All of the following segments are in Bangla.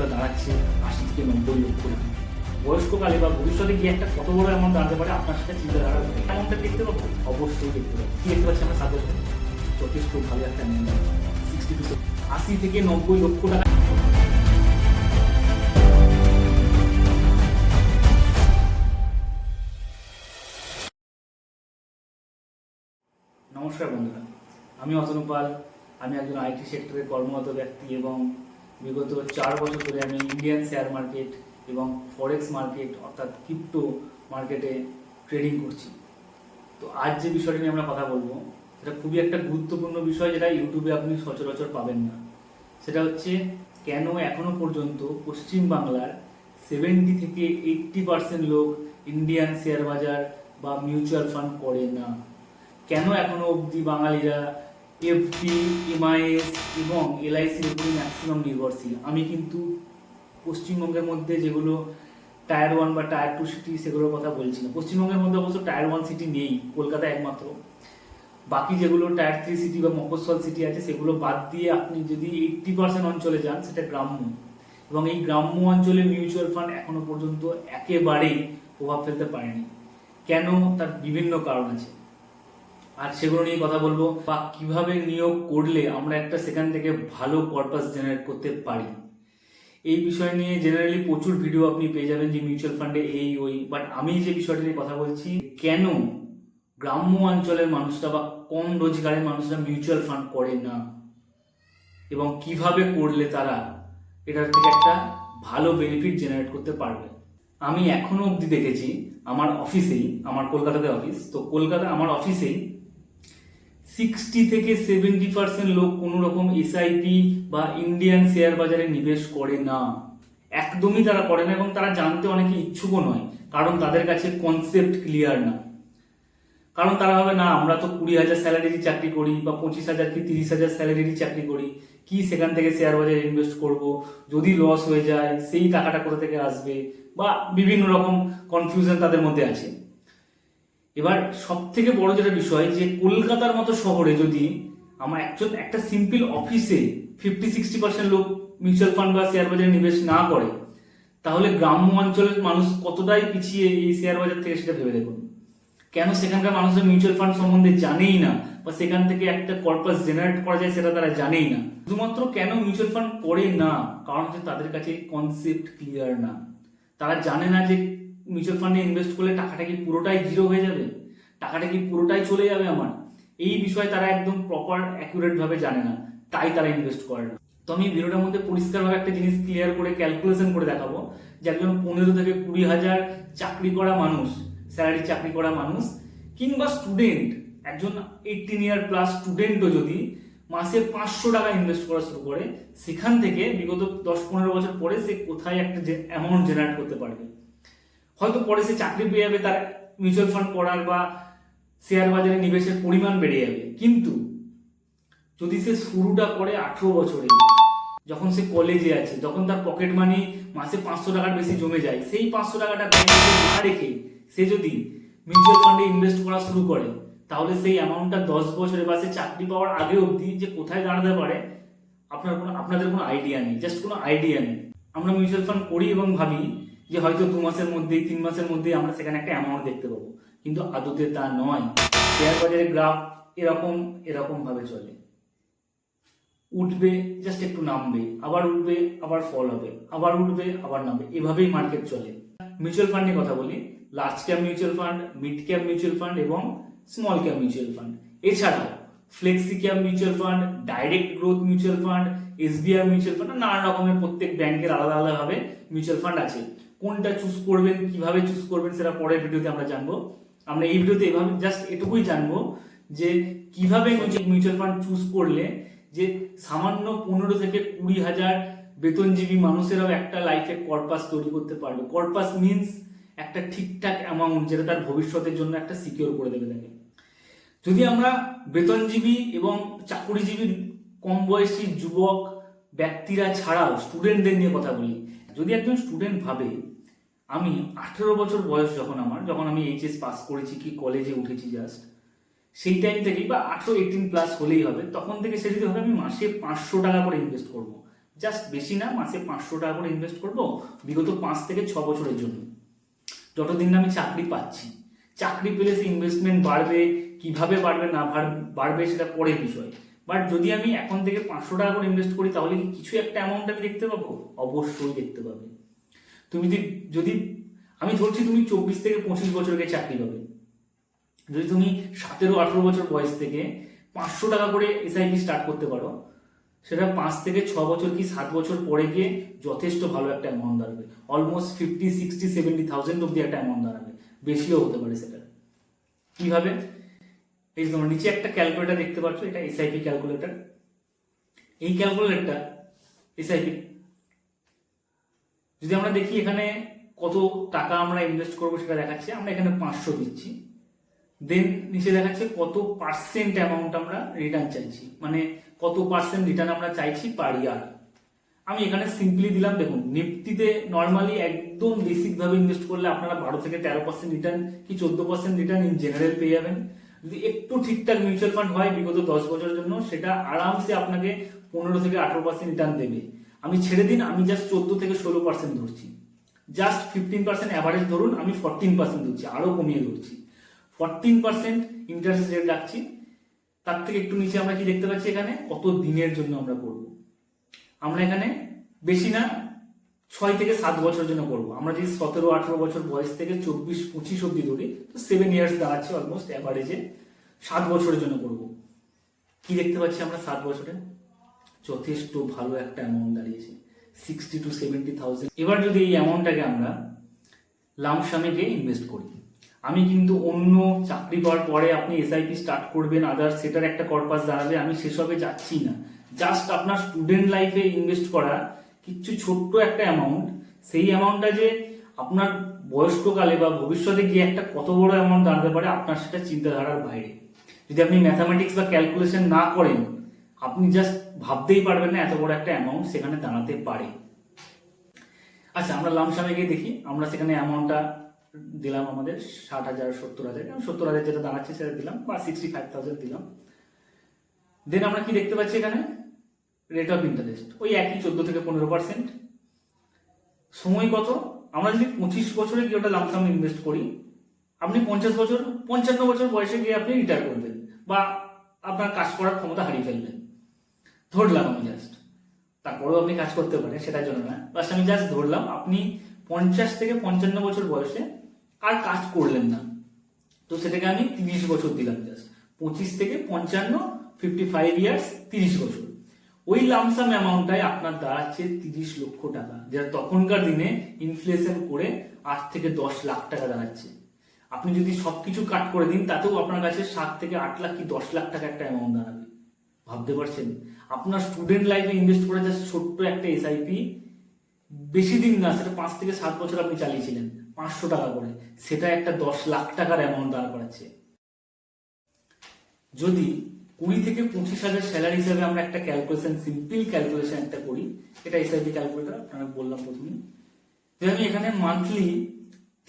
অ্যামাউন্টটা দাঁড়াচ্ছে আশি থেকে নব্বই লক্ষ। টাকা বয়স্ককালে বা ভবিষ্যতে গিয়ে একটা কত বড় অ্যামাউন্ট দাঁড়াতে পারে আপনার সাথে চিন্তা ধারা অ্যামাউন্টটা দেখতে পাবো? অবশ্যই দেখতে পাবো। কি দেখতে পাচ্ছি আমরা সাথে যথেষ্ট ভালো একটা অ্যামাউন্ট সিক্সটি টু আশি থেকে নব্বই লক্ষ টাকা। নমস্কার বন্ধুরা। আমি অতনু পাল। আমি একজন আইটি সেক্টরে কর্মরত ব্যক্তি এবং বিগত চার বছর ধরে আমি ইন্ডিয়ান শেয়ার মার্কেট এবং ফরেক্স মার্কেট অর্থাৎ ক্রিপ্টো মার্কেটে ট্রেডিং করছি। তো আজ যে বিষয়টি নিয়ে আমরা কথা বলব, সেটা খুবই একটা গুরুত্বপূর্ণ বিষয় যেটা ইউটিউবে আপনি সচরাচর পাবেন না। সেটা হচ্ছে, কেন এখনও পর্যন্ত পশ্চিম বাংলার সেভেন্টি থেকে এইট্টি পার্সেন্ট লোক ইন্ডিয়ান শেয়ার বাজার বা মিউচুয়াল ফান্ড করে না? কেন এখনও অবধি বাঙালিরা এফডি এমআইএস এবং এলআইসির উপরে ম্যাক্সিমাম নির্ভরশীল। আমি কিন্তু পশ্চিমবঙ্গের মধ্যে যেগুলো টায়ার ওয়ান বা টায়ার টু সিটি সেগুলোর কথা বলছি না। পশ্চিমবঙ্গের মধ্যে অবশ্য টায়ার ওয়ান সিটি নেই, কলকাতা একমাত্র। বাকি যেগুলো টায়ার থ্রি সিটি বা মফস্বল সিটি আছে, সেগুলো বাদ দিয়ে আপনি যদি এইট্টি পার্সেন্ট অঞ্চলে যান, সেটা গ্রাম্য। এবং এই গ্রাম্য অঞ্চলে মিউচুয়াল ফান্ড এখনও পর্যন্ত একেবারেই প্রভাব ফেলতে পারেনি। কেন? তার বিভিন্ন কারণ আছে। আর সেগুলো নিয়ে কথা বলব বা কীভাবে নিয়োগ করলে আমরা একটা সেখান থেকে ভালো পারপাস জেনারেট করতে পারি। এই বিষয় নিয়ে জেনারেলি প্রচুর ভিডিও আপনি পেয়ে যাবেন যে মিউচুয়াল ফান্ডে এই, ওই বাট আমি যে বিষয়টি নিয়ে কথা বলছি, কেন গ্রাম্য অঞ্চলের মানুষরা বা কম রোজগারের মানুষরা মিউচুয়াল ফান্ড করে না? এবং কীভাবে করলে তারা এটার থেকে একটা ভালো বেনিফিট জেনারেট করতে পারবে? আমি এখনও অবধি দেখেছি, আমার অফিসেই আমার কলকাতাতে অফিস তো কলকাতা, আমার অফিসেই সিক্সটি থেকে সেভেন্টি পার্সেন্ট লোক কোনো রকম এসআইপি বা ইন্ডিয়ান শেয়ার বাজারে নিবেশ করে না। একদমই তারা করে না এবং তারা জানতে অনেকে ইচ্ছুকও নয়, কারণ তাদের কাছে কনসেপ্ট ক্লিয়ার না। কারণ তারা ভাবে, না, আমরা তো কুড়ি হাজার স্যালারিরই চাকরি করি বা পঁচিশ হাজার কি তিরিশ হাজার স্যালারিরই চাকরি করি, কি সেখান থেকে শেয়ার বাজারে ইনভেস্ট করব? যদি লস হয়ে যায়, সেই টাকাটা কোথা থেকে আসবে? বা বিভিন্ন রকম কনফিউশন তাদের মধ্যে আছে। এবার সব থেকে বড় যেটা বিষয়, যে কলকাতার মতো শহরে যদি আমার একজন একটা সিম্পল অফিসে ফিফটি সিক্সটি পার্সেন্ট লোক মিউচুয়াল ফান্ড বা শেয়ার বাজারে নিবেশ না করে, তাহলে গ্রাম্য অঞ্চলের মানুষ কতটাই পিছিয়ে এই শেয়ার বাজার থেকে সেটা ভেবে দেখুন। কেন সেখানকার মানুষরা মিউচুয়াল ফান্ড সম্বন্ধে জানেই না, বা সেখান থেকে একটা কর্পাস জেনারেট করা যায় সেটা তারা জানেই না। শুধুমাত্র কেন মিউচুয়াল ফান্ড করে না? কারণ হচ্ছে তাদের কাছে কনসেপ্ট ক্লিয়ার না। তারা জানে না যে মিউচুয়াল ফান্ডে ইনভেস্ট করলে টাকাটা কি পুরোটাই জিরো হয়ে যাবে? টাকাটা কি পুরোটাই চলে যাবে আমার? এই বিষয়ে তারা একদম প্রপার অ্যাকুরেট ভাবে জানে না। তাই তারা ইনভেস্ট করে না। তো আমি ভিডিওটার মধ্যে পরিষ্কারভাবে একটা জিনিস ক্লিয়ার করে ক্যালকুলেশন করে দেখাবো। যে একজন পনেরো থেকে কুড়ি হাজার চাকরি করা মানুষ স্যালারি চাকরি করা মানুষ, কিংবা স্টুডেন্ট একজন এইটিন ইয়ার প্লাস স্টুডেন্টও যদি মাসে পাঁচশো টাকা ইনভেস্ট করা শুরু করে, সেখান থেকে বিগত দশ পনেরো বছর পরে সে কোথায় একটা অ্যামাউন্ট জেনারেট করতে পারবে? হয়তো পরে সে চাকরি পেয়ে যাবে, তার মিউচুয়াল ফান্ড করার বা শেয়ার বাজারে নিবেশের পরিমাণ বেড়ে যাবে। কিন্তু যদি সে শুরুটা করে আঠেরো বছরে, যখন সে কলেজে আছে, যখন তার পকেট মানি মাসে পাঁচশো টাকার বেশি জমে যায়, সেই পাঁচশো টাকাটা না রেখে সে যদি মিউচুয়াল ফান্ডে ইনভেস্ট করা শুরু করে, তাহলে সেই অ্যামাউন্টটা দশ বছরে বা সে চাকরি পাওয়ার আগে অবধি যে কোথায় দাঁড়াতে পারে, আপনার কোনো, আপনাদের কোনো আইডিয়া নেই জাস্ট কোনো আইডিয়া নেই। আমরা মিউচুয়াল ফান্ড করি এবং ভাবি যে হয়তো দু মাসের মধ্যেই, তিন মাসের মধ্যেই আমরা সেখানে একটা অ্যামাউন্ট দেখতে পাবো। কিন্তু আদতে তা নয়। শেয়ার বাজারের গ্রাফ এরকম এরকম ভাবে চলে। উঠবে জাস্ট একটু নামবে, আবার উঠবে, আবার ফল হবে, আবার উঠবে, আবার নামবে। এভাবেই মার্কেট চলে। মিউচুয়াল ফান্ডের কথা বলি। Large cap mutual fund mid cap mutual fund এবং স্মল ক্যাপ মিউচুয়াল ফান্ড এছাড়াও flexi cap mutual fund direct growth mutual fund SBI mutual fund নানা রকমের প্রত্যেক ব্যাংকের আলাদা আলাদা ভাবে মিউচুয়াল ফান্ড আছে। কোনটা চুজ করবেন, কীভাবে চুজ করবেন সেটা পরের ভিডিওতে আমরা জানব। আমরা এই ভিডিওতে এভাবে জাস্ট এটুকুই জানব যে কীভাবে মিউচুয়াল ফান্ড চুজ করলে যে সামান্য পনেরো থেকে কুড়ি হাজার বেতনজীবী মানুষেরাও একটা লাইফে কর্পাস তৈরি করতে পারবে। কর্পাস মিনস একটা ঠিকঠাক অ্যামাউন্ট যেটা তার ভবিষ্যতের জন্য একটা সিকিওর করে দেবে তাকে। যদি আমরা বেতনজীবী এবং চাকুরিজীবী কম বয়সী যুবক ব্যক্তিরা ছাড়াও স্টুডেন্টদের নিয়ে কথা বলি, যদি একজন স্টুডেন্ট ভাবে আমি আঠেরো বছর বয়স যখন আমার, যখন আমি এইচএস পাস করেছি কি কলেজে উঠেছি জাস্ট সেই টাইম থেকেই বা আঠেরো এইটিন প্লাস হলেই হবে, তখন থেকে সে যদি হবে আমি মাসে পাঁচশো টাকা করে ইনভেস্ট করব জাস্ট বেশি না, মাসে পাঁচশো টাকা করে ইনভেস্ট করব, বিগত পাঁচ থেকে ছ বছরের জন্য। যতদিন না আমি চাকরি পাচ্ছি, চাকরি পেলে সেই ইনভেস্টমেন্ট বাড়বে, কীভাবে বাড়বে না বাড়- বাড়বে সেটা পরের বিষয়। বাট যদি আমি এখন থেকে পাঁচশো টাকা করে ইনভেস্ট করি, তাহলে কি কিছু একটা অ্যামাউন্ট আমি দেখতে পাবো? অবশ্যই দেখতে পাবে। তুমি যদি, আমি ধরছি তুমি চব্বিশ থেকে পঁচিশ বছরকে চাকরি পাবে। যদি তুমি সতেরো, আঠেরো বছর বয়স থেকে পাঁচশো টাকা করে এসআইপি স্টার্ট করতে পারো, সেটা পাঁচ থেকে ছ বছর কি সাত বছর পরে গিয়ে যথেষ্ট ভালো একটা অ্যামাউন্ট দাঁড়াবে। Almost fifty sixty seventy thousand অব্দি একটা অ্যামাউন্ট দাঁড়াবে। বেশিও হতে পারে সেটা। কীভাবে? এই তোমার নিচে একটা ক্যালকুলেটর দেখতে পাচ্ছ, এটা এসআইপি ক্যালকুলেটর এই ক্যালকুলেটরটা এসআইপি যদি আমরা দেখি এখানে কত টাকা আমরা ইনভেস্ট করব সেটা দেখাচ্ছে, আমরা এখানে পাঁচশো দিচ্ছি। দেন নিচে দেখাচ্ছে কত পার্সেন্ট অ্যামাউন্ট আমরা রিটার্ন চাইছি। মানে কত পার্সেন্ট রিটার্ন আমরা চাইছি পার ইয়ার আমি এখানে সিম্পলি দিলাম, দেখুন নিফটিতে নর্মালি একদম বেসিক ভাবে ইনভেস্ট করলে আপনারা বারো থেকে তেরো পার্সেন্ট রিটার্ন কি চোদ্দ পার্সেন্ট রিটার্ন ইন জেনারেল পেয়ে যাবেন। যদি একটু ঠিকঠাক মিউচুয়াল ফান্ড হয়, বিগত দশ বছরের জন্য, সেটা আরামসে আপনাকে পনেরো থেকে আঠারো পার্সেন্ট রিটার্ন দেবে। আমি ছেড়ে দিন, আমি জাস্ট চোদ্দ থেকে ষোলো পার্সেন্ট ধরছি। জাস্ট ফিফটিন পার্সেন্ট অ্যাভারেজ ধরুন, আমি ফোরটিন পার্সেন্ট ধরছি আরও কমিয়ে ধরছি। ফর্টিন পার্সেন্ট ইন্টারেস্ট রেট রাখছি, তার থেকে একটু নিচে আমরা কি দেখতে পাচ্ছি এখানে? কত দিনের জন্য আমরা করব? আমরা এখানে বেশি না, ছয় থেকে সাত বছরের জন্য করব। আমরা যদি সতেরো, আঠেরো বছর বয়স থেকে চব্বিশ, পঁচিশ অব্দি ধরি, তো সেভেন ইয়ার্স দাঁড়াচ্ছে অলমোস্ট অ্যাভারেজে সাত বছরের জন্য করব। কি দেখতে পাচ্ছি আমরা সাত বছরে? যথেষ্ট ভালো একটা অ্যামাউন্ট দাঁড়িয়েছে। সিক্সটি টু সেভেন্টি থাউজেন্ড এবার যদি এই অ্যামাউন্টটাকে আমরা লামসামে গিয়ে ইনভেস্ট করি, আমি কিন্তু অন্য চাকরি পাওয়ার পরে আপনি এসআইপি স্টার্ট করবেন আদার সেটার একটা কর্পাস দাঁড়াবে, আমি সেসবে যাচ্ছি না। জাস্ট আপনার স্টুডেন্ট লাইফে ইনভেস্ট করা, কিছু ছোট্ট একটা অ্যামাউন্ট সেই অ্যামাউন্টটা যে আপনার বয়স্ককালে বা ভবিষ্যতে গিয়ে একটা কত বড় অ্যামাউন্ট দাঁড়াতে পারে, আপনার সেটা চিন্তাধারার বাইরে। যদি আপনি ম্যাথামেটিক্স বা ক্যালকুলেশন না করেন আপনি জাস্ট ভাবতেই পারবেন না এত বড় একটা অ্যামাউন্ট সেখানে দাঁড়াতে পারে। আচ্ছা আমরা লামসামে গিয়ে দেখি। আমরা সেখানে অ্যামাউন্টটা দিলাম আমাদের ষাট হাজার, সত্তর হাজার। সত্তর হাজার যেটা দাঁড়াচ্ছে সেটা দিলাম বা সিক্সটি ফাইভ থাউজেন্ড দিলাম। দেন আমরা কি দেখতে পাচ্ছি এখানে? রেট অফ ইন্টারেস্ট ওই একই চোদ্দ থেকে পনেরো পার্সেন্ট সময় কত? আমরা যদি পঁচিশ বছরে গিয়ে ওটা লামসাম ইনভেস্ট করি, আপনি পঞ্চাশ বছর, পঞ্চান্ন বছর বয়সে গিয়ে আপনি রিটায়ার করবেন বা আপনার কাজ করার ক্ষমতা হারিয়ে ফেলবেন। ধরলাম আমি জাস্ট তারপরেও আপনি কাজ করতে পারেন, সেটার জন্য না। বাস আমি জাস্ট ধরলাম, আপনি পঞ্চাশ থেকে পঞ্চান্ন বছর বয়সে আর কাজ করলেন না। তো সেটাকে আমি তিরিশ বছর দিলাম জাস্ট পঁচিশ থেকে পঞ্চান্ন ফিফটি ফাইভ ইয়ার্স তিরিশ বছর। ওই লামসাম অ্যামাউন্টটাই আপনার দাঁড়াচ্ছে তিরিশ লক্ষ টাকা যেটা তখনকার দিনে ইনফ্লেশন করে আট থেকে দশ লাখ টাকা দাঁড়াচ্ছে। আপনি যদি সবকিছু কাট করে দিন, তাতেও আপনার কাছে সাত থেকে আট লাখ কি দশ লাখ টাকা একটা অ্যামাউন্ট দাঁড়াবে। ভাবতে পারছেন? আপনার স্টুডেন্ট লাইফে ইনভেস্ট করে জাস্ট ছোট্ট একটা এসআইপি বেশি দিন না, সেটা পাঁচ থেকে সাত বছর আপনি চালিয়েছিলেন, পাঁচশো টাকা করে। সেটা একটা দশ লাখ টাকার অ্যামাউন্ট দাঁড় করাচ্ছে। যদি কুড়ি থেকে পঁচিশ হাজার স্যালারি হিসাবে আমরা একটা ক্যালকুলেশন সিম্পল ক্যালকুলেশন একটা করি, এটা এসআইপি ক্যালকুলেটর আপনারা বললাম প্রথমে যে আমি এখানে মান্থলি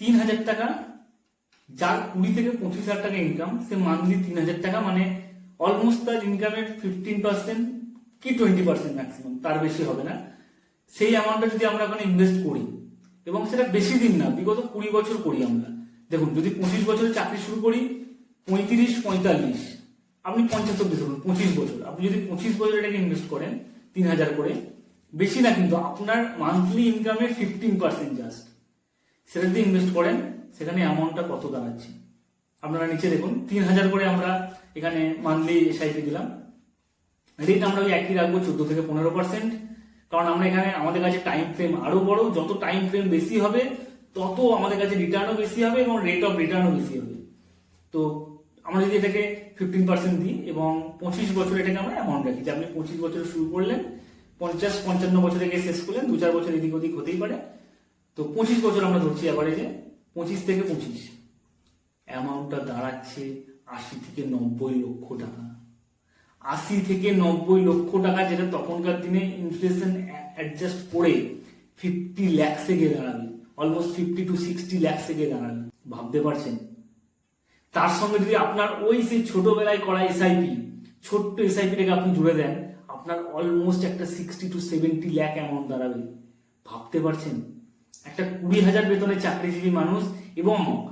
তিন হাজার টাকা, যার কুড়ি থেকে পঁচিশ হাজার টাকা ইনকাম সে মান্থলি তিন হাজার টাকা মানে অলমোস্ট তার ইনকামের ফিফটিন পার্সেন্ট কি টোয়েন্টি পার্সেন্ট ম্যাক্সিমাম তার বেশি হবে না। সেই অ্যামাউন্টটা যদি আমরা ওখানে ইনভেস্ট করি, এবং সেটা বেশি দিন না, বিগত কুড়ি বছর করি আমরা। দেখুন, যদি পঁচিশ বছরে চাকরি শুরু করি, পঁয়ত্রিশ, পঁয়তাল্লিশ, আপনি পঞ্চাশ অব্দি ধরুন, পঁচিশ বছর। আপনি যদি পঁচিশ বছর এটাকে ইনভেস্ট করেন, তিন হাজার করে, বেশি না কিন্তু আপনার মান্থলি ইনকামের ফিফটিন পার্সেন্ট জাস্ট সেটা যদি ইনভেস্ট করেন, সেখানে অ্যামাউন্টটা কত দাঁড়াচ্ছে? আপনারা নিচে দেখুন, তিন হাজার করে আমরা এখানে মান্থলি এসআইপি দিলাম। রেট আমরা ওই একই রাখব চোদ্দ থেকে পনেরো পার্সেন্ট কারণ আমরা এখানে আমাদের কাছে টাইম ফ্রেম আরও বড়, যত টাইম ফ্রেম বেশি হবে, তত আমাদের কাছে রিটার্নও বেশি হবে এবং রেট অফ রিটার্নও বেশি হবে। তো আমরা যদি এটাকে ফিফটিন পার্সেন্ট দিই এবং পঁচিশ বছর এটাকে আমরা অ্যামাউন্ট রাখি, যে আপনি পঁচিশ বছর শুরু করলেন, পঞ্চাশ, পঞ্চান্ন বছরে গিয়ে শেষ করলেন, দু চার বছর এদিক ওদিক হতেই পারে। তো পঁচিশ বছর আমরা ধরছি অ্যাভারেজে পঁচিশ থেকে পঁচিশ। অ্যামাউন্টটা দাঁড়াচ্ছে আশি থেকে নব্বই লক্ষ টাকা। আশি থেকে নব্বই লক্ষ টাকা যেটা তখনকার দিনে ইনফ্লেশন অ্যাডজাস্ট করে ফিফটি ল্যাক্সে গিয়ে দাঁড়াবে। অলমোস্ট ফিফটি টু সিক্সটি ল্যাক্সে গিয়ে দাঁড়াবে। ভাবতে পারছেন? তার সঙ্গে যদি আপনার ওই সেই ছোটবেলায় করা এসআইপি ছোট্ট এসআইপিটাকে আপনি জুড়ে দেন, আপনার অলমোস্ট একটা sixty to seventy lakh amount দাঁড়াবে। ভাবতে পারছেন? একটা কুড়ি হাজার বেতনের চাকরিজীবী মানুষ এবং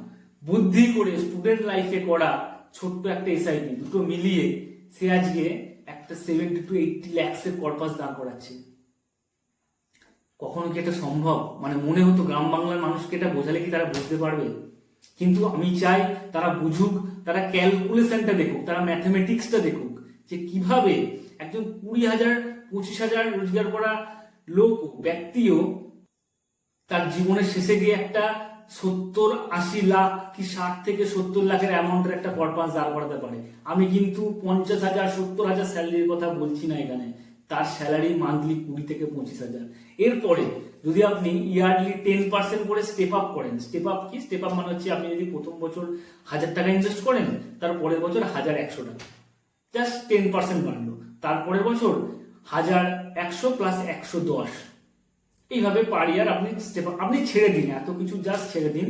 বুদ্ধি করে স্টুডেন্ট লাইফে করা ছোট্ট একটা এসআইপি দুটো মিলিয়ে সে আজকে একটা সেভেন্টি টু এইটটি ল্যাক্সের কর্পাস দাঁড় করাচ্ছে। কখনো কি এটা সম্ভব? মানে মনে হতো গ্রাম বাংলার মানুষকে এটা বোঝালে কি তারা বুঝতে পারবে? কিন্তু আমি চাই তারা বুঝুক, তারা ক্যালকুলেশনটা দেখুক, তারা ম্যাথমেটিক্সটা দেখুক যে কীভাবে একজন কুড়ি হাজার, পঁচিশ হাজার রোজগার করা লোক, ব্যক্তিও তার জীবনের শেষে গিয়ে একটা সত্তর, আশি লাখ কি ষাট থেকে সত্তর লাখের অ্যামাউন্টের একটা কর্পাস দাঁড় করাতে পারে। আমি কিন্তু পঞ্চাশ হাজার, সত্তর হাজার স্যালারির কথা বলছি না এখানে। তার স্যালারি মান্থলি কুড়ি থেকে পঁচিশ হাজার। এরপরে যদি আপনি ইয়ারলি টেন পার্সেন্ট করে স্টেপ আপ করেন স্টেপ আপ কি? স্টেপ আপ মানে হচ্ছে আপনি যদি প্রথম বছর হাজার টাকা ইনভেস্ট করেন, তার পরের বছর হাজার একশো টাকা। জাস্ট টেন পার্সেন্ট বাড়লো। তারপরের বছর হাজার একশো প্লাস একশো দশ। এইভাবে পার ইয়ার আপনি স্টেপ আপনি ছেড়ে দিন, এত কিছু জাস্ট ছেড়ে দিন।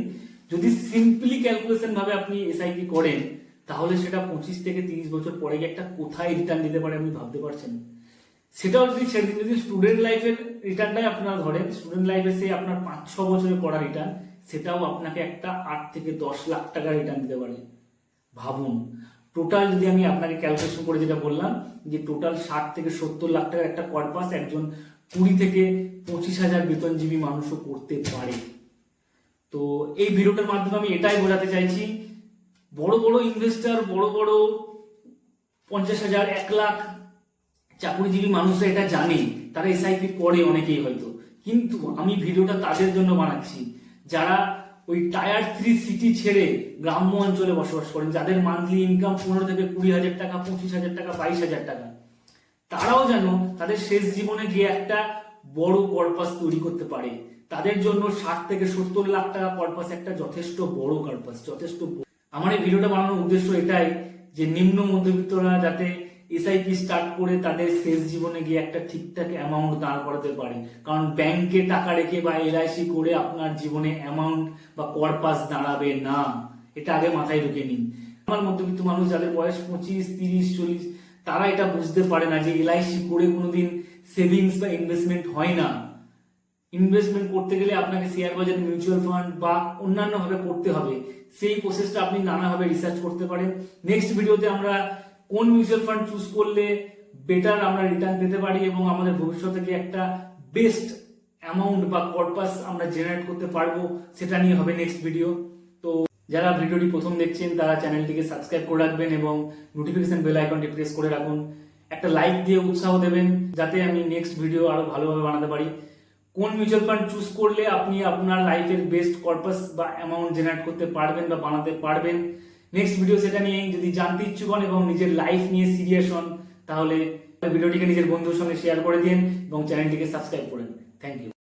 যদি সিম্পলি ক্যালকুলেশন ভাবে আপনি এসআইপি করেন, তাহলে সেটা পঁচিশ থেকে তিরিশ বছর পরে গিয়ে একটা কোথায় রিটার্ন দিতে পারে আপনি ভাবতে পারছেন সেটাও যদি ছেড়ে দিন, যদি স্টুডেন্ট লাইফের রিটার্নটাই আপনারা ধরেন স্টুডেন্ট লাইফে সে আপনার পাঁচ, ছ বছরে করা রিটার্ন সেটাও আপনাকে একটা আট থেকে দশ লাখ টাকা রিটার্ন দিতে পারে। ভাবুন টোটাল যদি আমি আপনাকে ক্যালকুলেশন করে যেটা বললাম, যে টোটাল ষাট থেকে সত্তর লাখ টাকার একটা কর্পাস একজন কুড়ি থেকে পঁচিশ হাজার বেতনজীবী মানুষও করতে পারে। তো এই ভিডিওটার মাধ্যমে আমি এটাই বোঝাতে চাইছি, বড় বড় ইনভেস্টর বড় বড় পঞ্চাশ হাজার, এক লাখ চাকরিজীবী মানুষরা এটা জানে, তারা এসআইপি করে অনেকেই হয়তো। কিন্তু আমি ভিডিওটা তাদের জন্য বানাচ্ছি, যারা ওই টায়ার থ্রি সিটি ছেড়ে গ্রাম্য অঞ্চলে বসবাস করেন, যাদের মান্থলি ইনকাম পনেরো থেকে কুড়ি হাজার টাকা, পঁচিশ হাজার টাকা, বাইশ হাজার টাকা। তারাও যেন তাদের শেষ জীবনে গিয়ে একটা বড় কর্পাস তৈরি করতে পারে। তাদের জন্য ষাট থেকে সত্তর লাখ টাকা কর্পাস একটা যথেষ্ট বড় কর্পাস যথেষ্ট আমার এই ভিডিওটা বানানোর উদ্দেশ্য এটাই যে নিম্ন মধ্যবিত্তরা যাতে এসআইপি স্টার্ট করে তাদের শেষ জীবনে গিয়ে একটা ঠিকঠাক অ্যামাউন্ট দাঁড় করাতে পারে। কারণ ব্যাংকে টাকা রেখে বা এলআইসি করে আপনার জীবনে অ্যামাউন্ট বা কর্পাস দাঁড়াবে না। এটা আগে মাথায় ঢুকে নিন। আমার মধ্যবিত্ত মানুষ যাদের বয়স পঁচিশ, তিরিশ, চল্লিশ তারা এটা বুঝতে পারে না যে এলআইসি করে কোনোদিন সেভিংস বা ইনভেস্টমেন্ট হয় না। ইনভেস্টমেন্ট করতে গেলে আপনাকে শেয়ার বাজার মিউচুয়াল ফান্ড বা অন্যান্য ভাবে করতে হবে। সেই প্রসেসটা আপনি নানাভাবে রিসার্চ করতে পারেন। নেক্সট ভিডিওতে আমরা কোন মিউচুয়াল ফান্ড চুজ করলে বেটার আমরা রিটার্ন পেতে পারি এবং আমাদের ভবিষ্যতে গিয়ে একটা বেস্ট অ্যামাউন্ট বা কর্পাস আমরা জেনারেট করতে পারব, সেটা নিয়ে হবে নেক্সট ভিডিও তো যারা ভিডিওটি প্রথম দেখছেন, তারা চ্যানেলটিকে সাবস্ক্রাইব করে রাখবেন এবং নোটিফিকেশন বেল আইকনটি প্রেস করে রাখুন। একটা লাইক দিয়ে উৎসাহ দেবেন যাতে আমি নেক্সট ভিডিও আরও ভালোভাবে বানাতে পারি। কোন মিউচুয়াল ফান্ড চুজ করলে আপনি আপনার লাইফের বেস্ট কর্পাস বা অ্যামাউন্ট জেনারেট করতে পারবেন বা বানাতে পারবেন? নেক্সট ভিডিও সেটা নিয়ে যদি জানতে ইচ্ছুক হন এবং নিজের লাইফ নিয়ে সিরিয়াস হন, তাহলে ভিডিওটিকে নিজের বন্ধুর সঙ্গে শেয়ার করে দিন এবং চ্যানেলটিকে সাবস্ক্রাইব করেন থ্যাংক ইউ